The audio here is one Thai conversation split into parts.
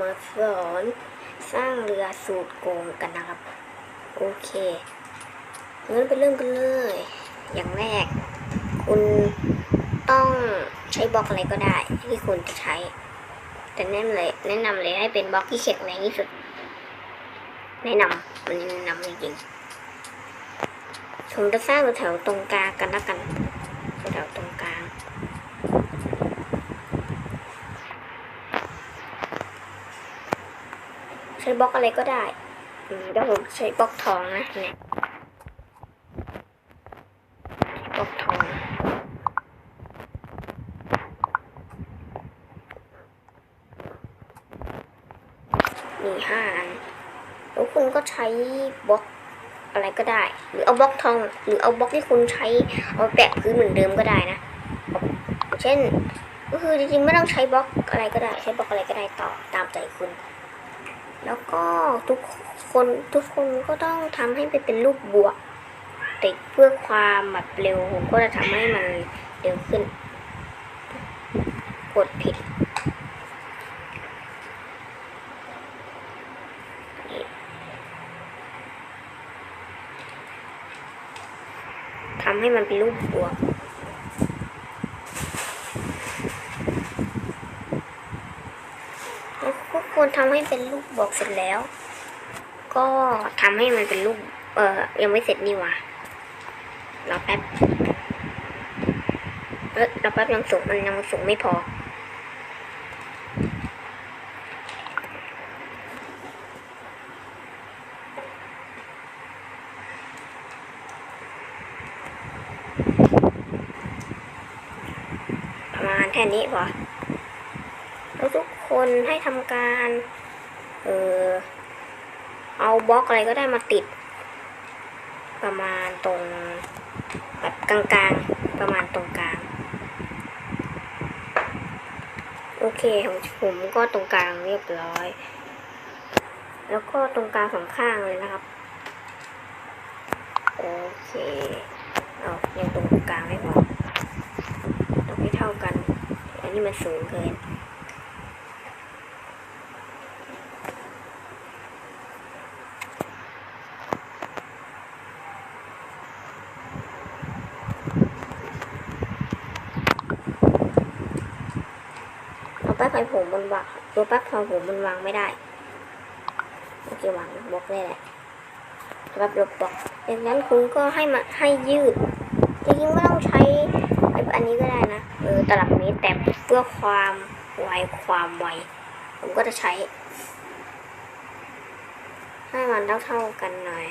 มาสอนสร้างเรือสูตรโกงกันนะครับ โอเคงั้นไปเริ่มกันเลย อย่างแรก คุณต้องใช้บล็อกอะไรก็ได้ ที่คุณจะใช้ แต่แนะนำเลยแนะนำเลยให้เป็นบล็อกที่แข็งแรงที่สุด แนะนำมันแนะนำจริงๆผมจะสร้างแถวตรงกลางกันละกันแถวตรงกลาง ใช้ บล็อกอะไรก็ได้อืมแล้วผมใช้บล็อกทองนะเนี่ยบล็อกทองมีห้าอันแล้วคุณก็ใช้บล็อกอะไรก็ได้ หรือเอาบล็อกทอง หรือเอาบล็อกที่คุณใช้เอาแปะพื้นเหมือนเดิมก็ได้นะ เช่นก็คือจริงๆไม่ต้องใช้บล็อกอะไรก็ได้ ใช้บล็อกอะไรก็ได้ต่อตามใจคุณ แล้วก็ทุกคนทุกคนก็ต้องทำให้มันเป็นรูปบวกแต่เพื่อความแบบเร็วผมก็จะทำให้มันเร็วขึ้น กดผิดทำให้มันเป็นรูปบวก แล้วทุก คนทำให้เป็นรูปบวกเสร็จแล้ว ก็ทำให้มันเป็นรูปเออยังไม่เสร็จนี่ว่ารอแป๊บเออรอแป๊บยังสูงมันยังสูงไม่พอประมาณแค่นี้พอ คนให้ทำการ เออเอาบล็อกอะไรก็ได้มาติด ประมาณตรงแบบกลางๆ ประมาณตรงกลาง โอเคของผมก็ตรงกลางเรียบร้อย แล้วก็ตรงกลางสองข้างเลยนะครับ โอเคเอายังตรงกลางไม่พอต้องให้เท่ากัน อันนี้มันสูงเกิน เอาแป๊บไฟผมมันวางตัวแป๊บไฟผมมันวางไม่ได้โอเควางบล็อกได้แหละแป๊บลบบล็อกดังนั้นคุณก็ให้มาให้ยืดจริงๆไม่ต้องใช้อันนี้ก็ได้นะเออตลับเมตรแต่เพื่อความไวความไวผมก็จะใช้ ให้มันเท่าๆกันหน่อย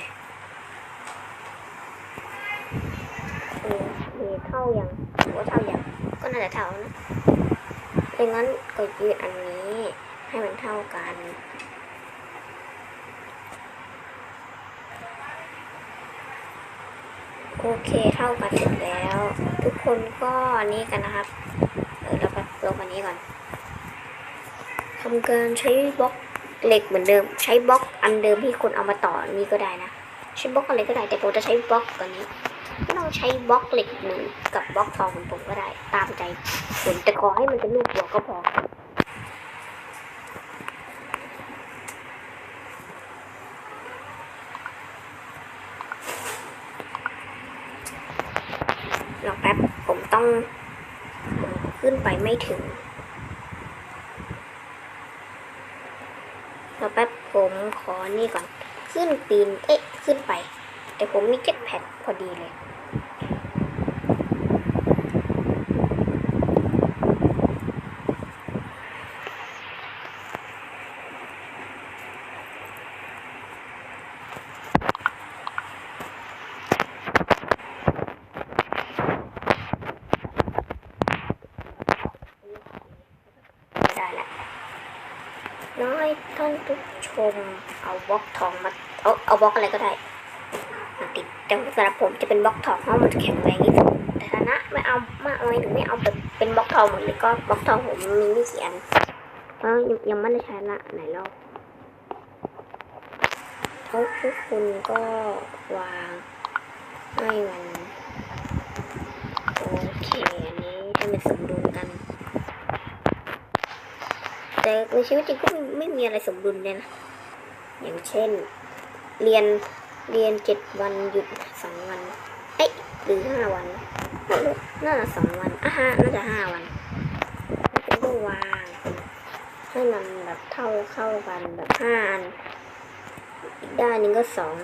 เออมีเท่ายังหรือว่าเท่าอยังก็น่าจะเท่านะ ดังนั้นก็ยืดอันนี้ให้มันเท่ากัน โอเคเท่ากันเสร็จแล้ว ทุกคนก็นี่กันนะครับ เออเราไปลงอันนี้ก่อนทำการใช้บล็อกเหล็กเหมือนเดิม ใช้บล็อกอันเดิมที่คนเอามาต่อนี่ก็ได้นะใช้บล็อกอะไรก็ได้แต่ผมจะใช้บล็อกตัวนี้ไม่ต้องใช้บล็อกเหล็กเหมือนกับบล็อกทองของผมก็ได้ ตามใจผมแต่ขอให้มันเป็นรูปหัวก็พอรอแป๊บ ผมต้องขึ้นไปไม่ถึงรอแป๊บ ผมขอนี่ก่อน ขึ้นปีน เอ๊ะ ขึ้นไป แต่ผมมีเจ็ตแพดพอดีเลย ได้แล้วน้อยท่าน ผมเอาบล็อกทองมาเอาเอาบล็อกอะไรก็ได้มาติดแต่สำหรับผมจะเป็นบล็อกทองเพราะมันจะแข็งแรงที่สุดแต่ถ้านะไม่เอาไม่เอาถึงไม่เอาแบบเป็นบล็อกทองหมดเลยก็บล็อกทองผมมีไม่กี่อันเพราะยังยังไม่ได้ใช้ละไหนลองเขาทุกคนก็วางให้มันโอเคอันนี้ให้มันสมดุลกัน แต่แต่ในชีวิตจริงก็ไม่ไม่มีอะไรสมดุลเลยนะ อย่างเช่น เรียนเรียนเจ็ดวันหยุดสองวัน เอ๊ะหรือห้าวันน่าจะสองวันอะฮะน่าจะห้าวันแล้วก็วางให้มันแบบเท่าเข้ากันแบบห้าอันอีกด้านหนึงก็สอง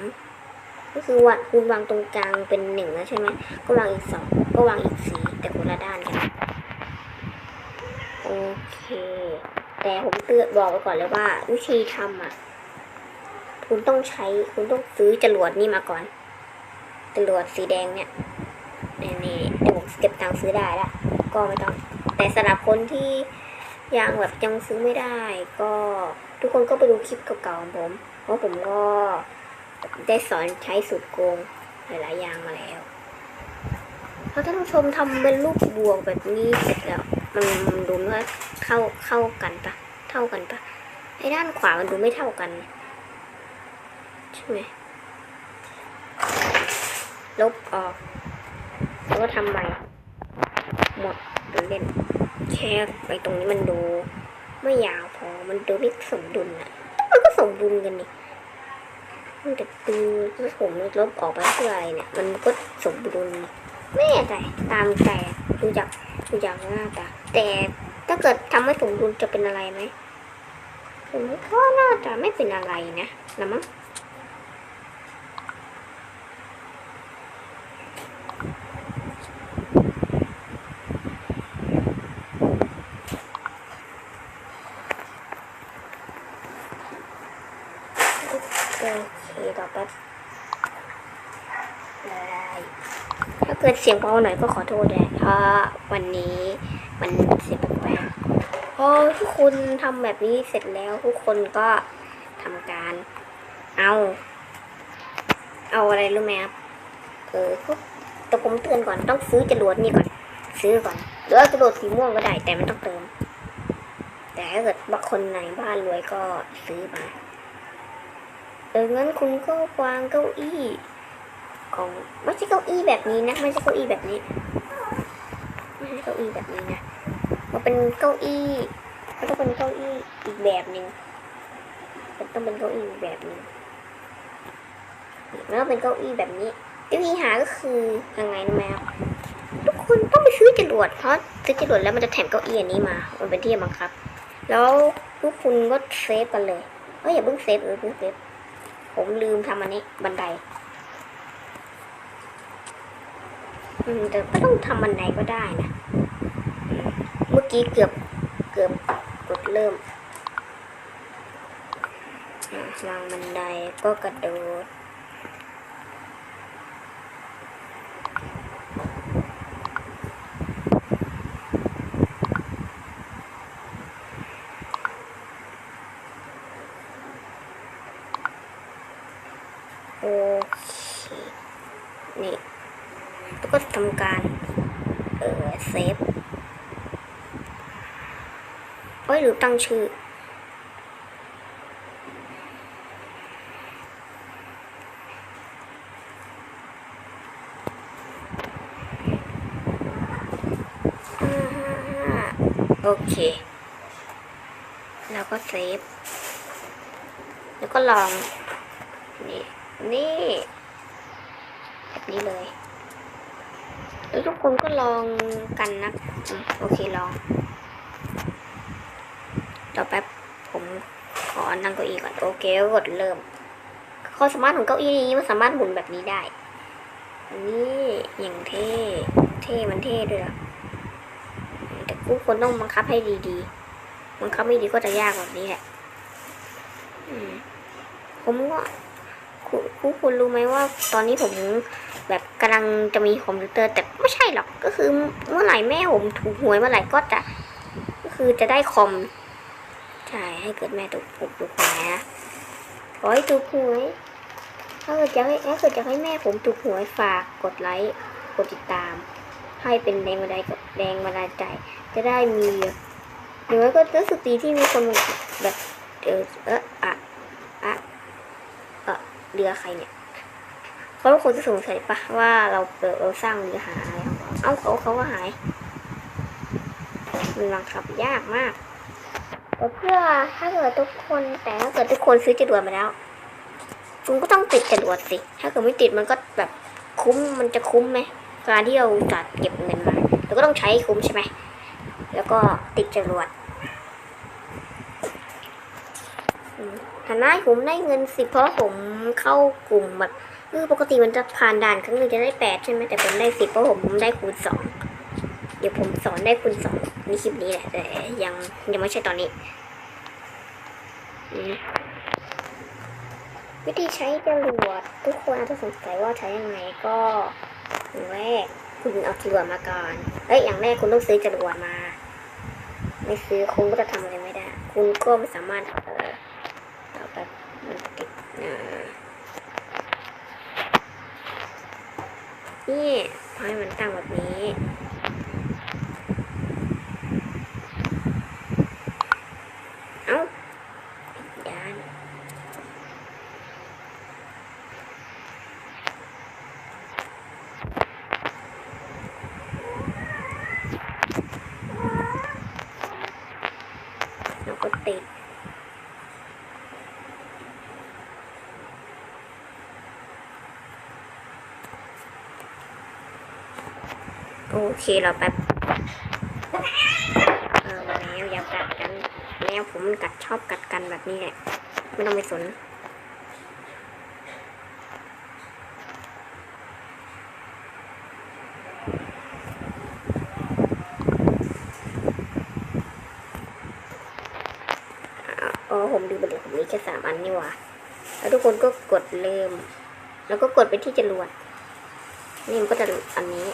ก็คือวาคุณวางตรงกลางเป็นหนึ่งแล้วใช่ไหมก็วางอีกสองก็วางอีกสี่แต่คนละด้านกันโอเค แต่ผมเตือนบอกไว้ก่อนเลยว่า วิธีทำอะ คุณต้องใช้ คุณต้องซื้อจรวดนี่มาก่อน จรวดสีแดงเนี่ยนี่นี่เดี๋ยวผมเก็บตังค์ซื้อได้ละ ก็ไม่ต้อง แต่สำหรับคนที่ยังแบบยังซื้อไม่ได้ ก็ทุกคนก็ไปดูคลิปเก่าๆของผม เพราะผมก็ได้สอนใช้สูตรโกงหลายๆอย่างมาแล้วถ้าท่านผู้ชมทำเป็นรูปบวกแบบนี้เสร็จแล้ว มันมันดูว่าเข้าเข้ากันปะเท่ากันปะไอ้ด้านขวามันดูไม่เท่ากัน ใช่ไหมลบออก แล้วก็ทำใหม่หมดเล่นแค่ไปตรงนี้มันดูไม่ยาวพอมันดูไม่สมดุลอะมันก็สมดุลกันนี่มันแต่ดูถ้าผมลบออกไปเพื่ออะไรเนี่ย มันก็สมดุลไม่แน่ใจตามใจดูจากดูจากหน้าตาแต่ถ้าเกิดทำให้สมดุลจะเป็นอะไรไหมผมก็น่าจะไม่เป็นอะไรนะละมั้ง โอเคต่อแป๊บได้ถ้าเกิดเสียงเบาหน่อยก็ขอโทษด้วยเพราะวันนี้มันเสียงแปลกๆพอทุกคนทำแบบนี้เสร็จแล้วทุกคนก็ทำการ เอา เอาอะไรรู้ไหมครับเออพวกแต่ผมเตือนก่อนต้องซื้อจรวดนี่ก่อน ซื้อก่อนหรือว่าจรวดสีม่วงก็ได้แต่ไม่ต้องเติม แต่ถ้าเกิดบางคนไหนบ้านรวยก็ซื้อมาเอองั้นคุณก็วางเก้าอี้ ของไม่ใช่เก้าอี้แบบนี้นะไม่ใช่เก้าอี้แบบนี้ไม่ใช่เก้าอี้แบบนี้นะมันเป็นเก้าอี้มันต้องเป็นเก้าอี้อีกแบบหนึ่งมันต้องเป็นเก้าอี้อีกแบบหนึ่งแล้วก็เป็นเก้าอี้แบบนี้วิธีหาก็คือยังไงนะแมวทุกคนต้องไปซื้อจรวดเพราะซื้อจรวดแล้วมันจะแถมเก้าอี้อันนี้มา มันเป็นที่บังคับ แล้วทุกคุณก็เซฟกันเลยเอ้ยอย่าเพิ่งเซฟเออเพิ่งเซฟผมลืมทำอันนี้บันได อืมแต่ก็ต้องทำบันไดก็ได้นะ เมื่อกี้เกือบเกือบกดเริ่มวางบันไดก็กระโดด โอเค นี่ แล้วก็ทำการ เออเซฟเอ้ยหรือ ตั้งชื่อห้าห้าห้าโอเค แล้วก็เซฟ แล้วก็ลอง นี่ นี่แบบนี้เลย แล้วทุกคนก็ลองกันนะ โอเคลอง ต่อแป๊บผมขอ นั่งเก้าอี้ก่อนโอเคก็กดเริ่มความสามารถของเก้าอี้นี้มันสามารถหมุนแบบนี้ได้อันนี้อย่างเท่เท่มันเท่ด้วยแต่ทุกคนต้องบังคับให้ดีๆบังคับไม่ดีก็จะยากแบบนี้แหละผมก็คุณคุณคุณรู้ไหมว่า ตอนนี้ผมแบบกำลังจะมีคอมพิวเตอร์ แต่ไม่ใช่หรอกก็คือเมื่อไหร่แม่ผมถูกหวยเมื่อไหร่ก็จะ ก็คือจะได้คอม ใช่ให้เกิดแม่ถูกถูกถูกหวยนะขอให้ถูกหวยถ้าเกิดจะให้ถ้าเกิดจะให้แม่ผมถูกหวยฝากกดไลค์กดติดตาม ให้เป็นแรงบันดาลกับแรงบันดาลใจ จะได้มีหรือว่าก็รู้สึกดีที่มีคนแบบเออเอออะอะเออเรือใครเนี่ยเขาคนจะสงสัยปะว่าเราเราสร้างเรือหาอะไรเอ้าเขาเขาก็หายมันบังคับยากมาก เพื่อถ้าเกิดทุกคนแต่ถ้าเกิดทุกคนซื้อจรวดมาแล้ว คุณก็ต้องติดจรวดสิ ถ้าเกิดไม่ติดมันก็แบบคุ้มมันจะคุ้มไหมการที่เราจัดเก็บเงินมาเราก็ต้องใช้คุ้มใช่ไหมแล้วก็ติดจรวดฐานะผมได้เงินสิเพราะผมเข้ากลุ่มแบบคือปกติมันจะผ่านด่านครั้งหนึ่งจะได้แปดใช่ไหมแต่ผมได้สิเพราะผมได้คูณสองเดี๋ยวผมสอนได้คูณสอง ในคลิปนี้แหละแต่ยังยังไม่ใช่ตอนนี้ วิธีใช้จรวดทุกคนอาจจะสงสัยว่าใช้ยังไงก็อย่างแรกคุณเอาจรวดมาก่อนเอ้ยอย่างแรกคุณต้องซื้อจรวดมา ไม่ซื้อคุณก็จะทำอะไรไม่ได้ คุณก็ไม่สามารถเออเอาแบบมันติดอ่านี่ให้มันตั้งแบบนี้ เอ้าผิดด้าน แล้วก็ติด โอเคเราแป๊บเออแมวอย่ากัดกันแมวผมกัดชอบกัดกันแบบนี้แหละไม่ต้องไปสนอ๋อผมดูบันทึกผมมีแค่สามอันนี่หว่า แล้วทุกคนก็กดเริ่ม แล้วก็กดไปที่จรวดนี่มันก็จะอันนี้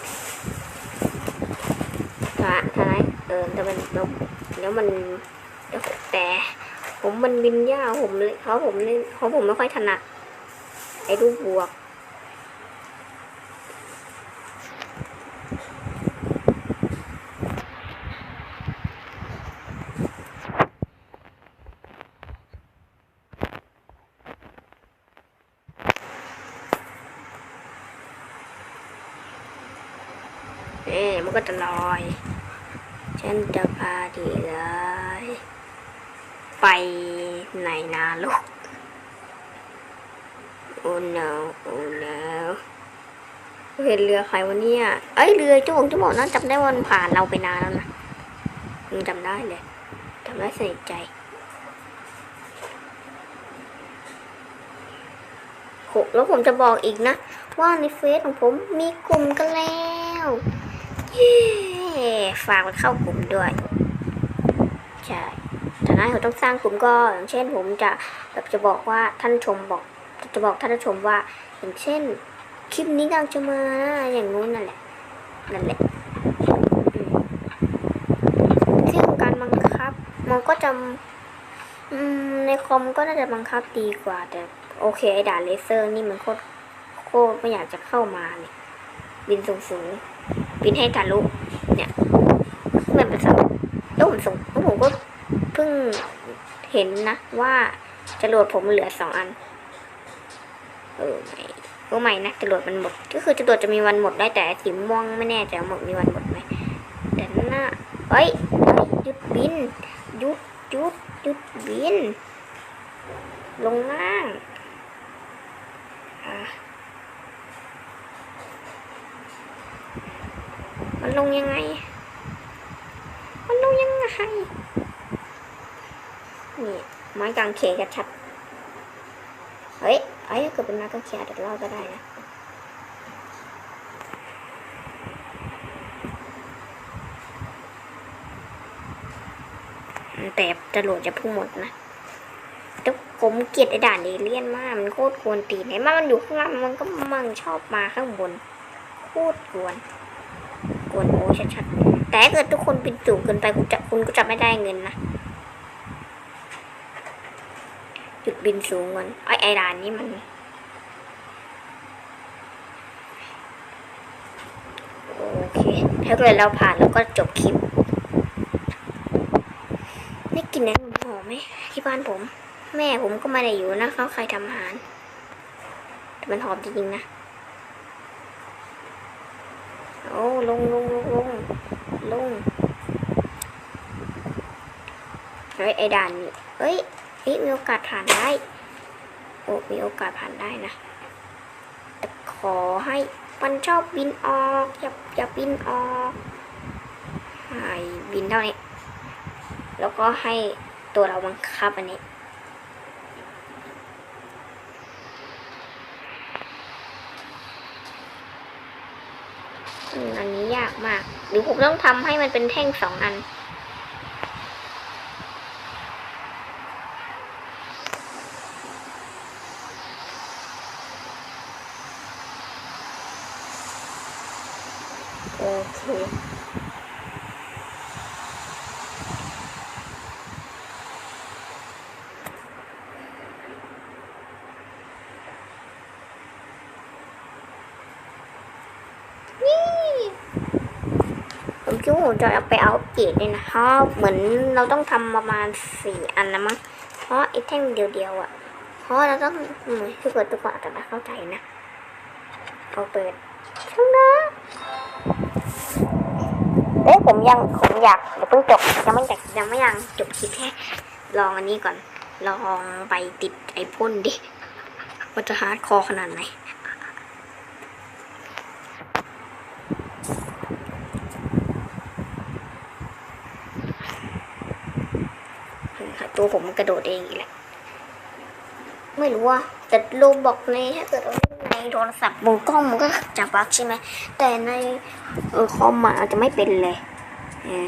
ถ้าท้ายเออแต่มันแล้วแล้วมันแต่ผมมันบินยากผมเลยเพราะผมเล่นเพราะผมไม่ค่อยถนัดไอ้รูปบวกเอ๊มันก็จะลอย ฉันจะพาดีเลยไปในนาลกโอ้ no โอ้ no เห็นเรือใครวะเนี่ยเอ้ยเรือจุ๊บจุ๊บนั่นจำได้วันผ่านเราไปนานแล้วนะยังจำได้เลยจำได้สนิทใจโหแล้วผมจะบอกอีกนะ ว่าในเฟซของผมมีกลุ่มกันแล้ว ฝากมันเข้ากลุ่มด้วย ใช่ฐานะผมต้องสร้างกลุ่มก็อย่างเช่นผมจะแบบจะบอกว่าท่านชมบอก จะบอกท่านชมว่า อย่างเช่น คลิปนี้กำลังจะมาอย่างงู้นนั่นแหละ นั่นแหละอืมซึ่งการบังคับ มันก็จะในคอมก็น่าจะบังคับดีกว่า แต่โอเคไอ้ด่านเลเซอร์นี่มันโคตรโคตรไม่อยากจะเข้ามาเนี่ยบินสูงสูงๆ บินให้ทะลุเนี่ยมันเป็นสัตว์แล้วผมส่งแล้วผมก็เพิ่งเห็นนะว่าจรวดผมเหลือสองอัน เออไม่ก็ไม่นะจรวดมันหมด ก็คือจรวดจะมีวันหมดได้แต่สีม่วงไม่แน่ใจว่าหมดมีวันหมดไหมแต่นั่นน่ะเอ้ยเอ้ยหยุดบินหยุดหยุดหยุดบิน ลงล่างอะ มันลงยังไง มันลงยังไง นี่ไม้กางเขนชัดเฮ้ยเอ้ยเกิดเป็นไม้กางเขนอาจจะรอดก็ได้นะแต่จรวดจะพุ่งหมดนะแต่ผมเกลียดไอ้ด่านเอเลี่ยนมาก มันโคตรกวนตีนไอ้มามันอยู่ข้างล่างมันก็มั่งชอบมาข้างบน โคตรกวน ชัดๆ แต่ถ้าเกิดทุกคนบินสูงเกินไปคุณจะคุณก็จะไม่ได้เงินนะจุดบินสูงก่อนไอไอ้ด่านนี้มัน โอเค ถ้าเกิดเราผ่านแล้วก็จบคลิปได้กินน้ำหอมไหมที่บ้านผม แม่ผมก็ไม่ได้อยู่นะเขาใครทำอาหาร แต่มันหอมจริงๆนะ โอ้ลงลงลงลงลงเฮ้ยไอ้ด่านนี่เฮ้ยเฮ้ยมีโอกาสผ่านได้ โอ้มีโอกาสผ่านได้นะแต่ขอให้มันชอบบินออกอย่าอย่าบินออกให้บินเท่านี้แล้วก็ให้ตัวเราบังคับอันนี้ อืมอันนี้ยากมาก หรือผมต้องทำให้มันเป็นแท่งสองอัน โอเค นี่ ผมคิดว่าผมจะเอาไปเอาเกรดเลยนะเพราะเหมือนเราต้องทำประมาณสี่อันนะมั้งเพราะไอ้แท่งเดียวๆอะ เพราะเราต้องอืมคือเปิดตัวก่อนอาจะไม่เข้าใจนะเอาเปิดช่างนะเอ้ยผมยังผมอยากเดี๋ยวเพิ่งจบยังไม่อยากยังไม่ยังจบคลิปแค่ลองอันนี้ก่อน ลองไปติดไอพ่นดิว่าจะฮาร์ดคอขนาดไหน ตัวผมกระโดดเองอีกแหละไม่รู้ว่าแต่โลบอกในถ้าเกิดในโทรศัพท์บนกล้องมันก็จะบักใช่ไหมแต่ในเออคอมอะอาจจะไม่เป็นเลยเออ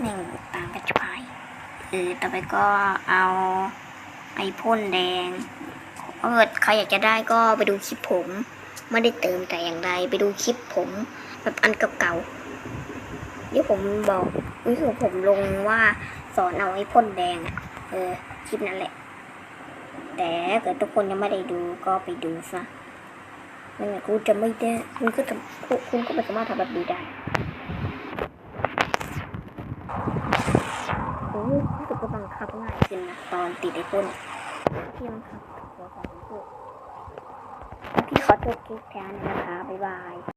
หนึ่งตามกระชายเออต่อไปก็เอาไอพ่นแดงเออใครอยากจะได้ก็ไปดูคลิปผมไม่ได้เติมแต่อย่างใดไปดูคลิปผมแบบอันเก่าๆที่ผมบอกนี่คือผมลงว่าสอนเอาไอพ่นแดงอะ ออคลิปนั้นแหละ แต่ถ้าเกิดทุกคนยังไม่ได้ดูก็ไปดูซะไม่งั้นกูจะไม่ได้คุณก็จะคุณก็ไม่สามารถทำแบบนี้ได้โอ้ยรู้สึกว่าบังคับง่ายขึ้นนะตอนติดไอ้พ่นที่บังคับหัวของผมพูดพี่ขอตัวคลิปแทนนะคะบ๊ายบาย